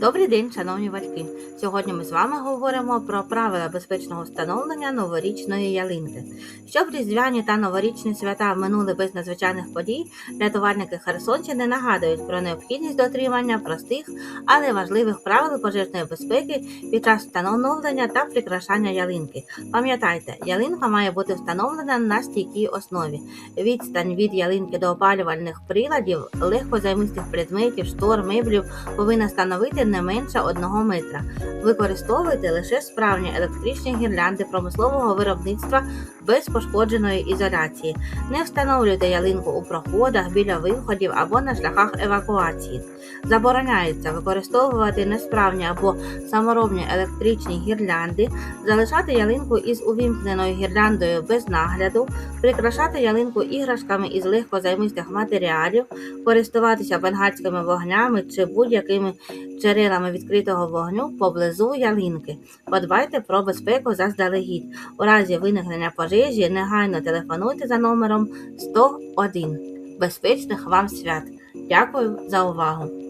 Добрий день, шановні батьки! Сьогодні ми з вами говоримо про правила безпечного встановлення новорічної ялинки. Щоб різдвяні та новорічні свята минули без надзвичайних подій, рятувальники Херсонщини нагадують про необхідність дотримання простих, але важливих правил пожежної безпеки під час встановлення та прикрашання ялинки. Пам'ятайте, ялинка має бути встановлена на стійкій основі. Відстань від ялинки до опалювальних приладів, легкозаймистих предметів, штор, меблів повинна становити не менше 1 метра. Використовуйте лише справжні електричні гірлянди промислового виробництва без пошкодженої ізоляції. Не встановлюйте ялинку у проходах, біля виходів або на шляхах евакуації. Забороняється використовувати несправні або саморобні електричні гірлянди, залишати ялинку із увімкненою гірляндою без нагляду, прикрашати ялинку іграшками із легкозаймистих матеріалів, користуватися бенгальськими вогнями чи будь-якими джерелами відкритого вогню поблизу ялинки. Подбайте про безпеку заздалегідь. У разі виникнення пожежі негайно телефонуйте за номером 101. Безпечних вам свят! Дякую за увагу!